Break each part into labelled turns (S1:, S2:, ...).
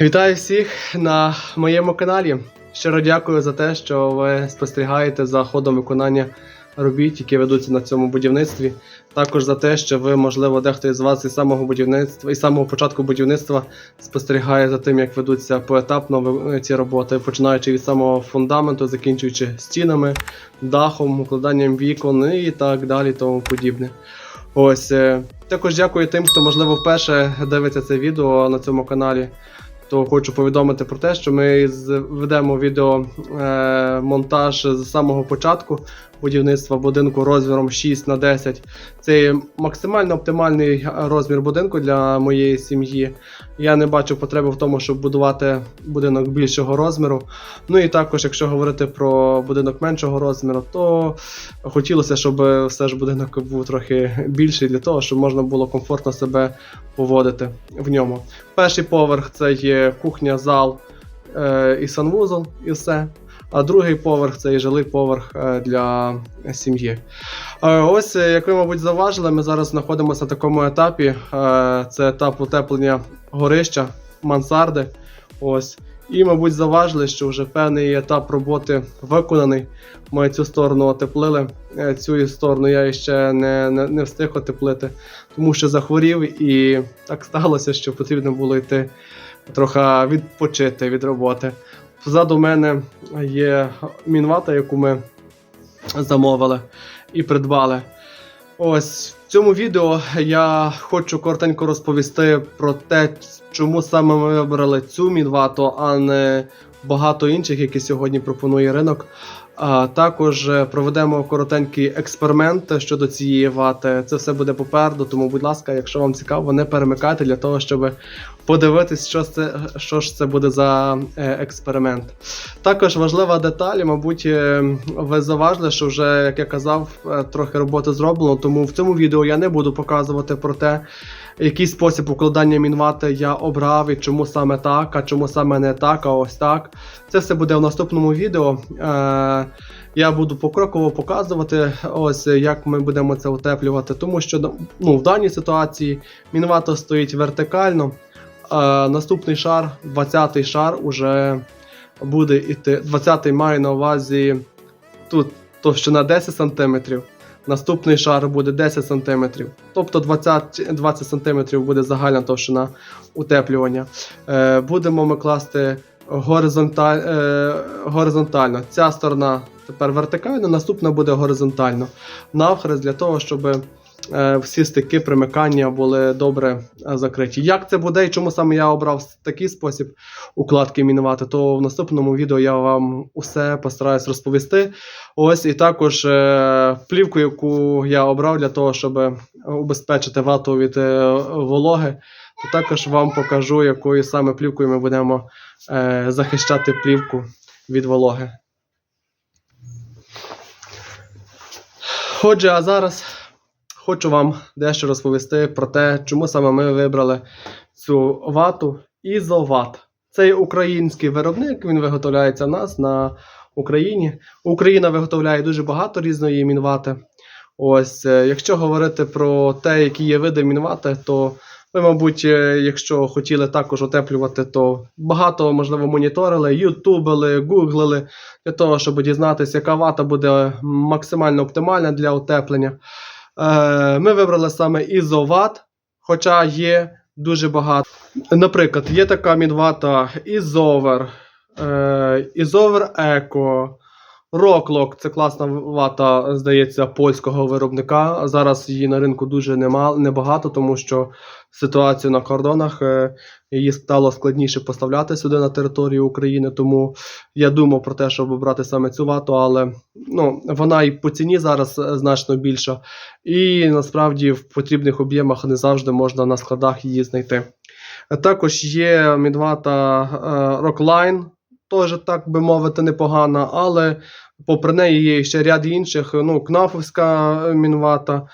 S1: Вітаю всіх на моєму каналі. Щиро дякую за те, що ви спостерігаєте за ходом виконання робіт, які ведуться на цьому будівництві. Також за те, що ви, можливо, дехто із вас із самого будівництва, із самого початку будівництва спостерігає за тим, як ведуться поетапно ці роботи, починаючи від самого фундаменту, закінчуючи стінами, дахом, укладанням вікон і так далі, тому подібне. Ось е, також дякую тим, хто можливо вперше дивиться це відео на цьому каналі. То хочу повідомити про те, що ми ведемо відео е, з самого початку будівництва будинку розміром 6 на 10. Це максимально оптимальний е, розмір будинку для моєї сім'ї. Я не бачу потреби в тому, щоб будувати будинок більшого розміру. Ну і також, якщо говорити про будинок меншого розміру, то хотілося, щоб все ж будинок був трохи більший для того, щоб можна було комфортно себе поводити в ньому. Перший поверх це є кухня, зал е, і санвузол, і все. А другий поверх це є жилий поверх е, для сім'ї. Е, ось, е, як ви, мабуть, зауважили, ми зараз знаходимося на такому етапі. Це етап утеплення горища, мансарди. Ось. І, мабуть, заважили, що вже певний етап роботи виконаний. Ми цю сторону отеплили. Цю сторону я ще не, не, не встиг отеплити, тому що захворів, і так сталося, що потрібно було йти трохи відпочити від роботи. Позаду мене є мінвата, яку ми замовили і придбали. Ось в цьому відео я хочу коротенько розповісти про те, чому саме ми вибрали цю мінвату, а не багато інших, які сьогодні пропонує ринок. А також е, проведемо коротенький експеримент щодо цієї вати. Це все буде попереду, тому, будь ласка, якщо вам цікаво, не перемикайте для того, щоб подивитись, що це, що ж це буде за е, експеримент. Також важлива деталь, мабуть, е, ви заважили, що вже, як я казав, е, трохи роботи зроблено, тому в цьому відео я не буду показувати про те, який спосіб укладання мінвати я обрав і чому саме так, а чому саме не так, а ось так. Це все буде в наступному відео. Я буду покроково показувати, ось як ми будемо це утеплювати, тому що ну, в даній ситуації мінвата стоїть вертикально. А наступний шар, 20-й шар, уже буде іти. 20-й має на увазі тут товщина 10 см. Наступний шар буде 10 см. Тобто 20, 20 см буде загальна товщина утеплювання. Е, будемо ми класти горизонталь, е, горизонтально. Ця сторона тепер вертикально, наступна буде горизонтально. Навхрест для того, щоб е, всі стики примикання були добре е, закриті. Як це буде і чому саме я обрав такий спосіб укладки мінувати, то в наступному відео я вам усе постараюсь розповісти. Ось і також е, плівку, яку я обрав для того, щоб убезпечити вату від е, вологи, то також вам покажу, якою саме плівкою ми будемо е, захищати плівку від вологи. Отже, а зараз хочу вам дещо розповісти про те, чому саме ми вибрали цю вату Ізоват. Це український виробник, він виготовляється в нас на Україні. Україна виготовляє дуже багато різної мінвати. Ось, е, якщо говорити про те, які є види мінвати, то ви, мабуть, е, якщо хотіли також утеплювати, то багато, можливо, моніторили, ютубили, гуглили для того, щоб дізнатися, яка вата буде максимально оптимальна для утеплення. Е, ми вибрали саме ізоват, хоча є дуже багато. Наприклад, є така мінвата Ізовер, е, Ізовер Еко, Роклок це класна вата, здається, польського виробника. Зараз її на ринку дуже нема, небагато, тому що ситуацію на кордонах е, її стало складніше поставляти сюди на територію України. Тому я думав про те, щоб обрати саме цю вату, але ну, вона і по ціні зараз е, значно більша. І насправді в потрібних об'ємах не завжди можна на складах її знайти. Також є мінвата е, Rockline, теж так би мовити, непогана, але попри неї є ще ряд інших. Ну, Кнафовська е, мінвата,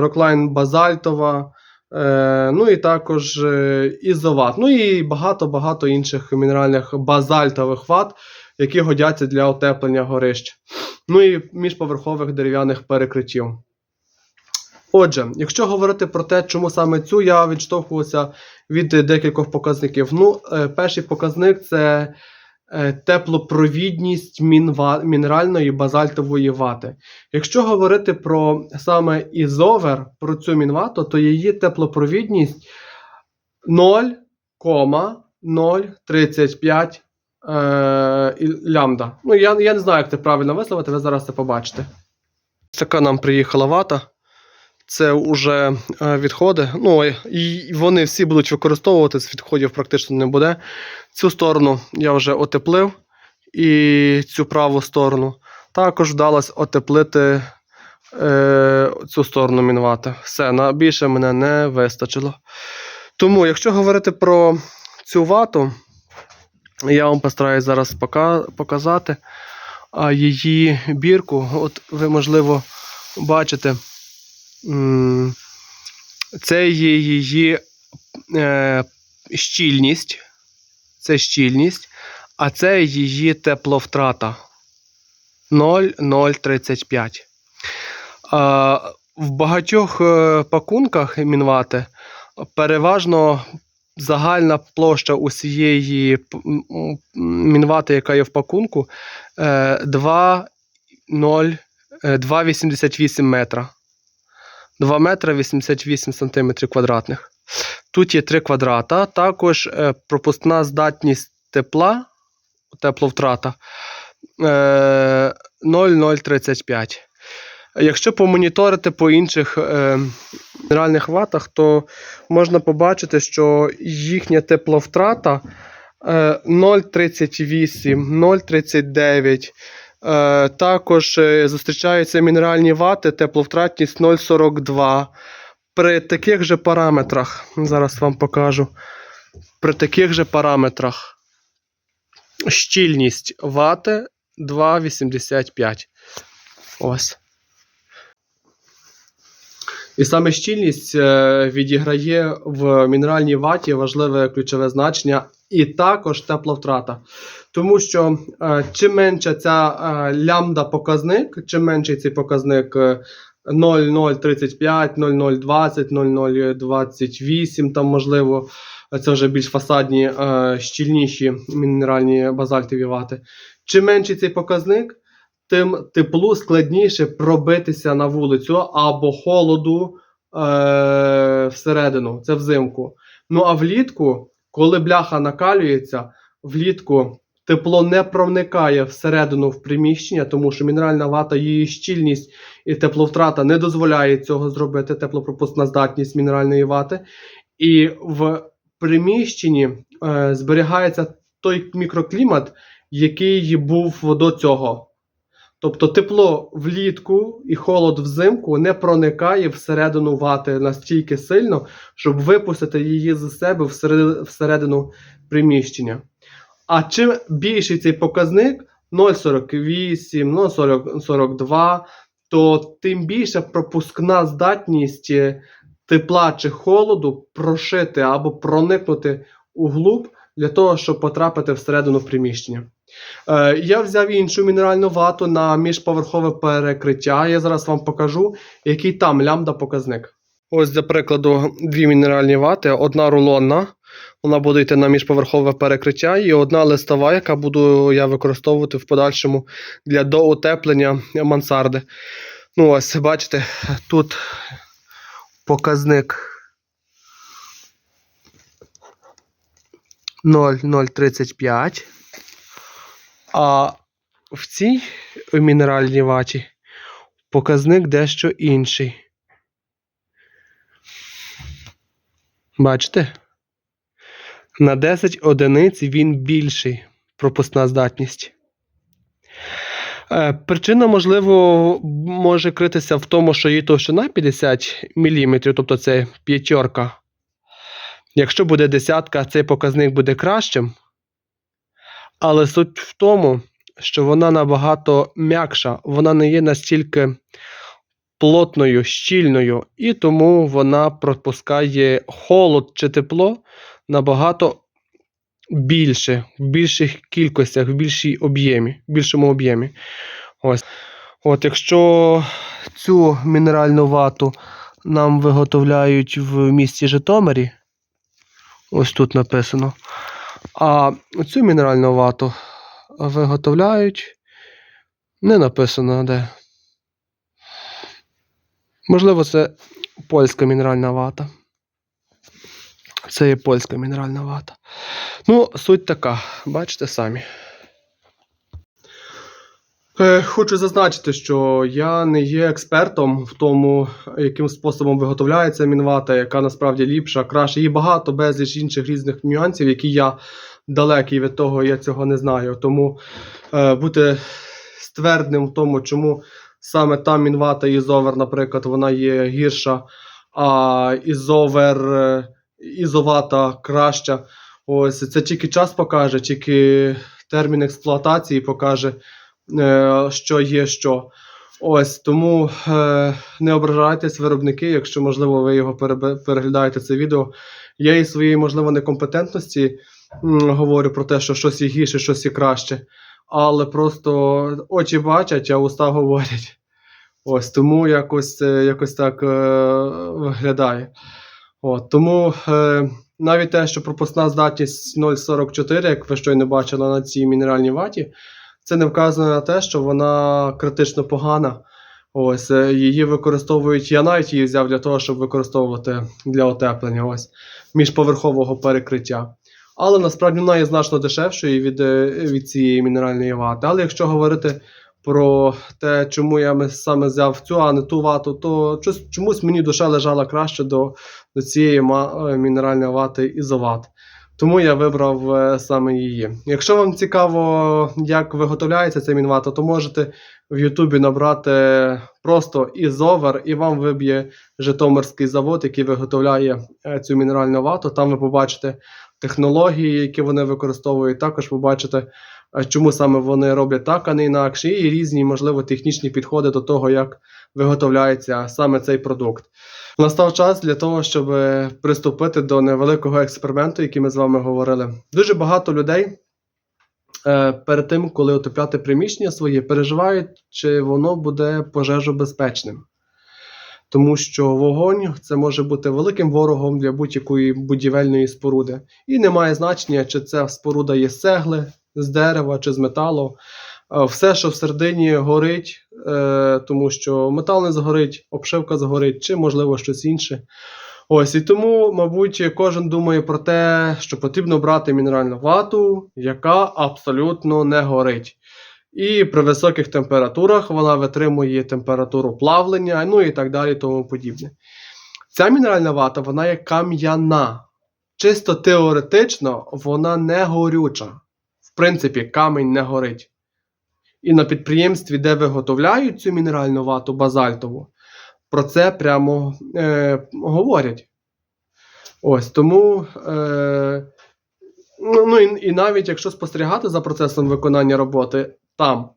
S1: Rockline Базальтова. Е, ну і також е, ізоват. Ну і багато-багато інших мінеральних базальтових ват, які годяться для утеплення горищ. Ну і міжповерхових дерев'яних перекриттів. Отже, якщо говорити про те, чому саме цю, я відштовхувався від декількох показників. Ну, е, перший показник це теплопровідність мінеральної базальтової вати. Якщо говорити про саме ізовер, про цю мінвату, то її теплопровідність 0,035 е, лямбда. Ну, я, я не знаю, як це правильно висловити, ви зараз це побачите. Така нам приїхала вата. Це вже е, відходи. Ну, і вони всі будуть використовуватись, відходів практично не буде. Цю сторону я вже отеплив, і цю праву сторону. Також вдалося отеплити е, цю сторону мінвати. Все, на більше мене не вистачило. Тому, якщо говорити про цю вату, я вам постараюсь зараз показати її бірку. От ви, можливо, бачите. Це є її е, щільність. Це щільність, а це її тепловтрата 0,035. А, в багатьох е, пакунках мінвати переважно загальна площа усієї мінвати, яка є в пакунку, е, 2,0, е, 2,88 метра. 2 метра 88 сантиметрів квадратних. Тут є 3 квадрата. Також е, пропускна здатність тепла, тепловтрата е, 0,035. Якщо помоніторити по інших е, мінеральних ватах, то можна побачити, що їхня тепловтрата е, 0,38, 0,39. Е, також е, зустрічаються мінеральні вати, тепловтратність 0,42. При таких же параметрах, зараз вам покажу. При таких же параметрах щільність вати 2,85. Ось. І саме щільність е, відіграє в мінеральній ваті важливе ключове значення, і також тепловтрата. Тому що е, чим менше ця е, лямбда показник, чим менший цей показник е, 0,035, 0,020, 0,028, там можливо, це вже більш фасадні, е, щільніші мінеральні базальтові вати. Чим менший цей показник, тим теплу складніше пробитися на вулицю або холоду е, всередину, це взимку. Ну а влітку, коли бляха накалюється, влітку тепло не проникає всередину в приміщення, тому що мінеральна вата, її щільність і тепловтрата не дозволяє цього зробити, теплопропускна здатність мінеральної вати. І в приміщенні е, зберігається той мікроклімат, який був до цього. Тобто тепло влітку і холод взимку не проникає всередину вати настільки сильно, щоб випустити її з себе всередину, приміщення. А чим більший цей показник 0,48, 0,42, то тим більше пропускна здатність е, тепла чи холоду прошити або проникнути у глуб для того, щоб потрапити всередину приміщення. Е, я взяв іншу мінеральну вату на міжповерхове перекриття. Я зараз вам покажу, який там лямбда показник. Ось для прикладу дві мінеральні вати, одна рулонна. Вона буде йти на міжповерхове перекриття, і одна листова, яка буду я використовувати в подальшому для доутеплення мансарди. Ну, ось, бачите, тут показник 0,035. А в цій мінеральній ваті показник дещо інший. Бачите? На 10 одиниць він більший пропускна здатність. Е, Причина, можливо, може критися в тому, що її товщина 50 мм, тобто це п'ятерка. Якщо буде десятка, цей показник буде кращим. Але суть в тому, що вона набагато м'якша, вона не є настільки плотною, щільною, і тому вона пропускає холод чи тепло набагато більше, в більших кількостях, в більшій об'ємі, в більшому об'ємі. Ось. От, якщо цю мінеральну вату нам виготовляють в місті Житомирі. Ось тут написано. А цю мінеральну вату виготовляють. Не написано де. Можливо, це польська мінеральна вата. Це є польська мінеральна вата. Ну, суть така, бачите самі. Е, Хочу зазначити, що я не є експертом в тому, яким способом виготовляється мінвата, яка насправді ліпша, краще. Є багато безліч інших різних нюансів, які я далекий від того, я цього не знаю. Тому е, бути ствердним в тому, чому саме та мінвата ізовер, наприклад, вона є гірша, а ізовер, е, ізовата краща. Ось це тільки час покаже, тільки термін експлуатації покаже, е, що є що. Ось тому е, не ображайтесь виробники, якщо можливо ви його переглядаєте це відео. Я із своєї, можливо, некомпетентності говорю про те, що щось є гірше, щось є краще. Але просто очі бачать, а уста говорять. Ось тому якось, якось так е, виглядає. От, тому е, навіть те, що пропускна здатність 0,44, як ви щойно бачили на цій мінеральній ваті, це не вказує на те, що вона критично погана. Ось е, її використовують. Я навіть її взяв для того, щоб використовувати для отеплення ось міжповерхового перекриття. Але насправді вона є значно дешевшою від, е, від цієї мінеральної вати. Але якщо говорити про те, чому я саме взяв цю, а не ту вату, то чомусь мені душа лежала краще до, до цієї е, мінеральної вати ізоват. Тому я вибрав е, саме її. Якщо вам цікаво, як виготовляється ця мінвата, то можете в Ютубі набрати просто ізовер, і вам виб'є Житомирський завод, який виготовляє е, цю мінеральну вату. Там ви побачите технології, які вони використовують. Також побачите, чому саме вони роблять так, а не інакше, і різні, можливо, технічні підходи до того, як виготовляється саме цей продукт. Настав час для того, щоб е, приступити до невеликого експерименту, який ми з вами говорили. Дуже багато людей е, перед тим, коли отопляти приміщення своє, переживають, чи воно буде пожежобезпечним. Тому що вогонь це може бути великим ворогом для будь-якої будівельної споруди. І не має значення, чи ця споруда є з з дерева чи з металу. Е, Все, що всередині горить, е, тому що метал не згорить, обшивка згорить, чи можливо щось інше. Ось і тому, мабуть, кожен думає про те, що потрібно брати мінеральну вату, яка абсолютно не горить. І при високих температурах вона витримує температуру плавлення, ну і так далі, тому подібне. Ця мінеральна вата, вона є кам'яна. Чисто теоретично вона не горюча. В принципі, камінь не горить. І на підприємстві, де виготовляють цю мінеральну вату базальтову, про це прямо е, говорять. Ось тому. Е, ну, ну і, і навіть якщо спостерігати за процесом виконання роботи там,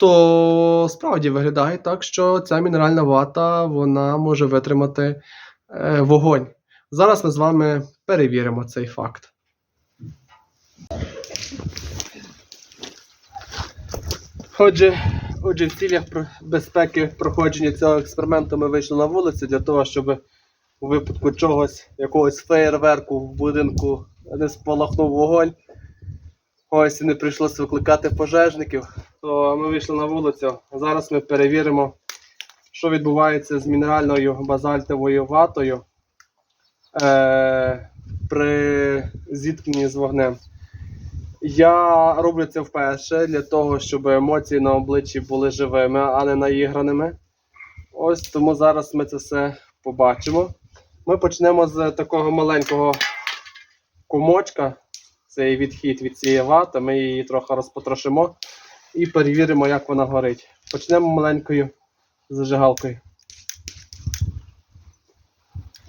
S1: то справді виглядає так, що ця мінеральна вата вона може витримати е, вогонь. Зараз ми з вами перевіримо цей факт. Отже, отже, в цілях безпеки проходження цього експерименту ми вийшли на вулицю для того, щоб у випадку чогось, якогось феєрверку в будинку не спалахнув вогонь. Ось і не прийшлося викликати пожежників, то ми вийшли на вулицю. Зараз ми перевіримо, що відбувається з мінеральною базальтовою ватою е, при зіткненні з вогнем. Я роблю це вперше для того, щоб емоції на обличчі були живими, а не наіграними. Ось тому зараз ми це все побачимо. Ми почнемо з такого маленького комочка. Це є відхід від цієї вати. Ми її трохи розпотрошимо і перевіримо, як вона горить. Почнемо маленькою зажигалкою.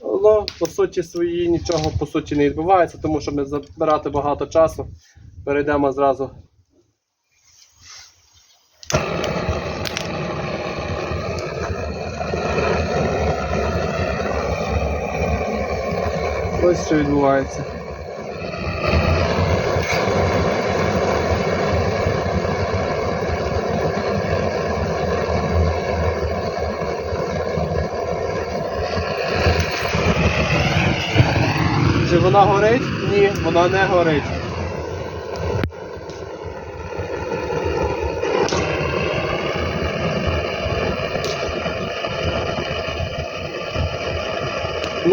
S1: Ну, по суті, свої нічого по суті не відбувається, тому що ми забирати багато часу. Перейдемо зразу. Ось що відбувається. Чи вона горить? Ні, вона не горить.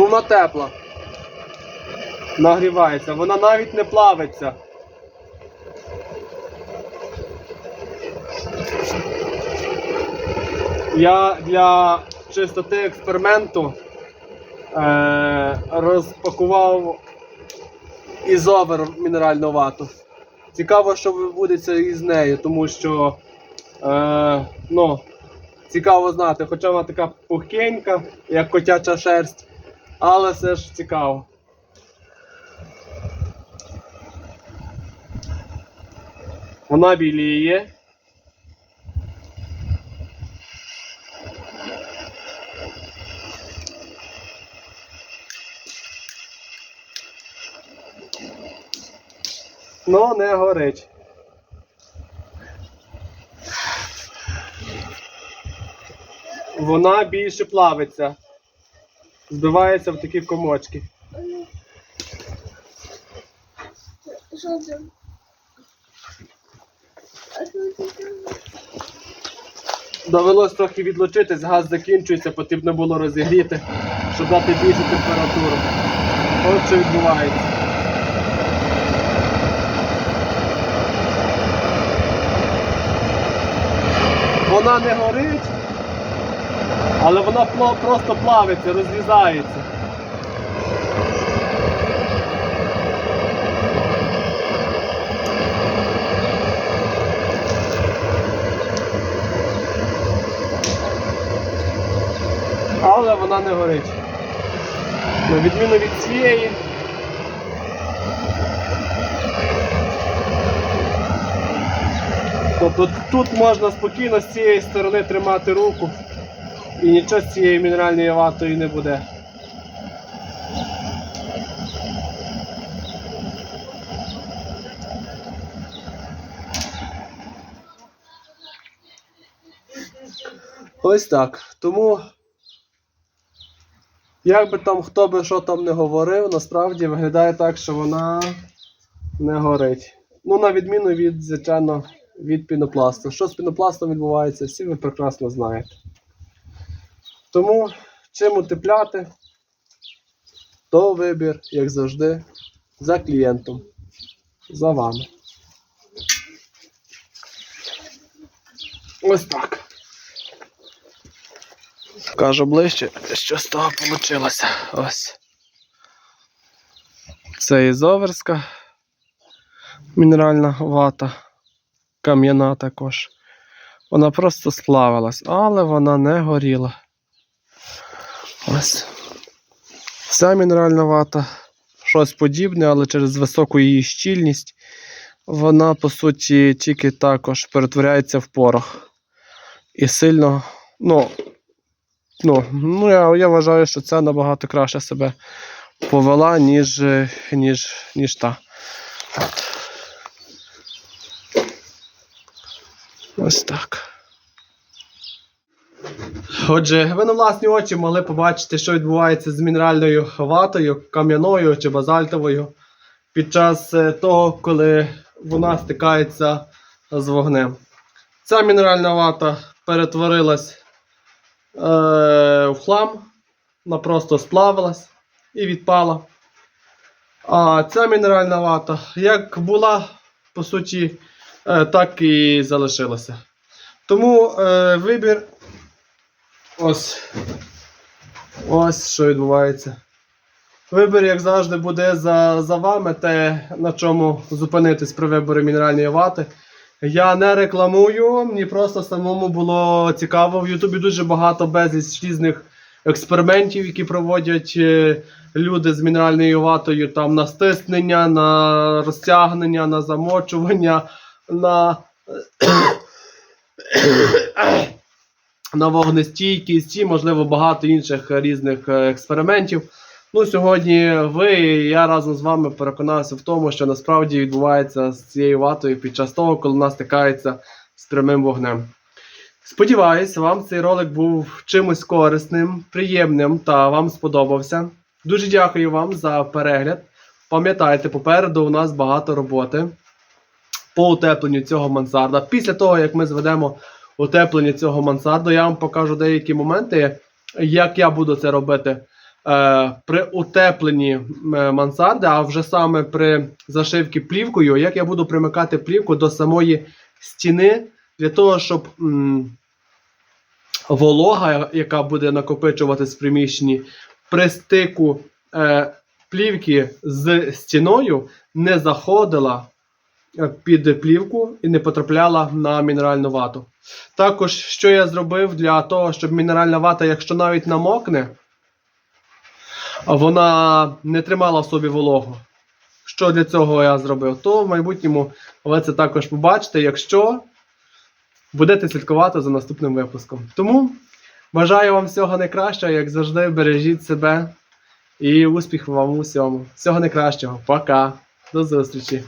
S1: Вона тепла. Нагрівається, вона навіть не плавиться. Я для чистоти експерименту е, розпакував ізовер мінеральну вату. Цікаво, що відбудеться із нею, тому що е, ну, цікаво знати, хоча вона така пухенька, як котяча шерсть, але все ж цікаво. Вона біліє. Ну, не горить. Вона більше плавиться. Збивається в такі комочки.
S2: Що?
S1: Довелось трохи відлучитись, газ закінчується, потрібно було розігріти, щоб дати більшу температуру. От що відбувається. Вона не горить, але вона просто плавиться, розрізається. Але вона не горить. На відміну від цієї. Тобто тут можна спокійно з цієї сторони тримати руку і нічого з цією мінеральною ватою не буде. Ось так. Тому як би там хто би що там не говорив, насправді виглядає так, що вона не горить. Ну, на відміну від, звичайно, від пінопласту. Що з пінопластом відбувається, всі ви прекрасно знаєте. Тому чим утепляти, то вибір, як завжди, за клієнтом, за вами. Ось так. Кажу ближче, що з того вийшло. Ось. Це ізоверська мінеральна вата, кам'яна також. Вона просто сплавилась, але вона не горіла. Ось. Ця мінеральна вата щось подібне, але через високу її щільність вона, по суті, тільки також перетворяється в порох. І сильно, ну, ну, ну я, я вважаю, що це набагато краще себе повела, ніж, ніж, ніж та. Ось так. Отже, ви на власні очі могли побачити, що відбувається з мінеральною ватою, кам'яною чи базальтовою під час е, того, коли вона стикається з вогнем. Ця мінеральна вата перетворилась е, в хлам, вона просто сплавилась і відпала. А ця мінеральна вата, як була, по суті, е, так і залишилася. Тому е, вибір ось. Ось що відбувається. Вибір, як завжди, буде за, за вами, те, на чому зупинитись при виборі мінеральної вати. Я не рекламую, мені просто самому було цікаво. В Ютубі дуже багато безліч різних експериментів, які проводять е, люди з мінеральною ватою там на стиснення, на розтягнення, на замочування, на, на вогнестійкість і, можливо, багато інших різних е, експериментів. Ну, сьогодні ви і я разом з вами переконався в тому, що насправді відбувається з цією ватою під час того, коли вона стикається з прямим вогнем. Сподіваюсь, вам цей ролик був чимось корисним, приємним та вам сподобався. Дуже дякую вам за перегляд. Пам'ятайте, попереду у нас багато роботи по утепленню цього мансарда. Після того, як ми зведемо утеплення цього мансарду, я вам покажу деякі моменти, як я буду це робити е, при утепленні е, мансарди, а вже саме при зашивці плівкою, як я буду примикати плівку до самої стіни для того, щоб волога, яка буде накопичуватись в приміщенні, при стику е, плівки з стіною не заходила під плівку і не потрапляла на мінеральну вату. Також, що я зробив для того, щоб мінеральна вата, якщо навіть намокне, вона не тримала в собі вологу. Що для цього я зробив? То в майбутньому ви це також побачите, якщо будете слідкувати за наступним випуском. Тому бажаю вам всього найкращого, як завжди, бережіть себе і успіху вам у всьому. Всього найкращого. Пока. До зустрічі.